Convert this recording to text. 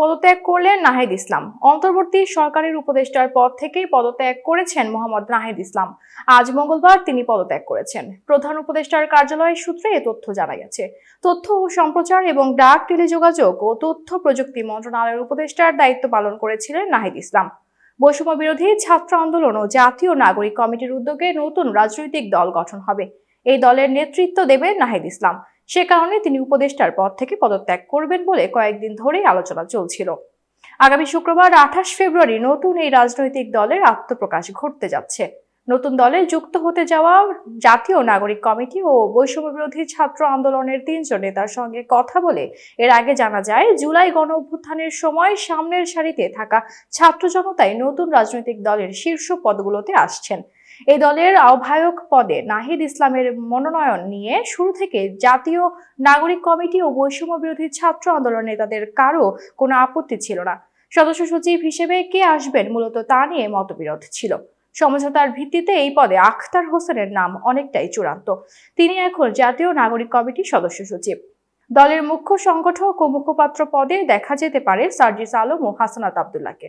পদত্যাগ করলেন নাহিদ ইসলাম। অন্তর্বর্তী সরকারের উপদেষ্টার পদ থেকেই পদত্যাগ করেছেন মোহাম্মদ নাহিদ ইসলাম। আজ মঙ্গলবার তিনি পদত্যাগ করেছেন। প্রধান উপদেষ্টার কার্যালয়ের সূত্রে এ তথ্য জানা গেছে। তথ্য ও সম্প্রচার এবং ডাক, টেলিযোগাযোগ ও তথ্য প্রযুক্তি মন্ত্রণালয়ের উপদেষ্টার দায়িত্ব পালন করেছিলেন নাহিদ ইসলাম। বৈষম্য বিরোধী ছাত্র আন্দোলন ও জাতীয় নাগরিক কমিটির উদ্যোগে নতুন রাজনৈতিক দল গঠন হবে। এই দলের নেতৃত্ব দেবেন নাহিদ ইসলাম। সে কারণে তিনি উপদেষ্টার পদ থেকে পদত্যাগ করবেন বলে কয়েকদিন ধরেই আলোচনা চলছিল। আগামী শুক্রবার আঠাশ ফেব্রুয়ারি নতুন এই রাজনৈতিক দলের আত্মপ্রকাশ ঘটতে যাচ্ছে। নতুন দলে যুক্ত হতে যাওয়া জাতীয় নাগরিক কমিটি ও বৈষম্য বিরোধী ছাত্র আন্দোলনের তিনজন নেতার সঙ্গে কথা বলে এর আগে জানা যায়, জুলাই গণ অভ্যুত্থানের সময় সামনের সারিতে থাকা ছাত্র জনতাই নতুন রাজনৈতিক দলের শীর্ষ পদগুলোতে আসছেন। এই দলের আহ্বায়ক পদে নাহিদ ইসলামের মনোনয়ন নিয়ে শুরু থেকে জাতীয় নাগরিক কমিটি ও বৈষম্য বিরোধী ছাত্র আন্দোলন নেতাদের কারও কোনো আপত্তি ছিল না। সদস্য সচিব হিসেবে কে আসবেন মূলত তা নিয়ে মতবিরোধ ছিল। সমঝোতার ভিত্তিতে এই পদে আখতার হোসেনের নাম অনেকটাই চূড়ান্ত। তিনি এখন জাতীয় নাগরিক কমিটির সদস্য সচিব। দলের মুখ্য সংগঠক ও মুখপাত্র পদে দেখা যেতে পারে সার্জিস আলম ও হাসানাত আবদুল্লাহকে।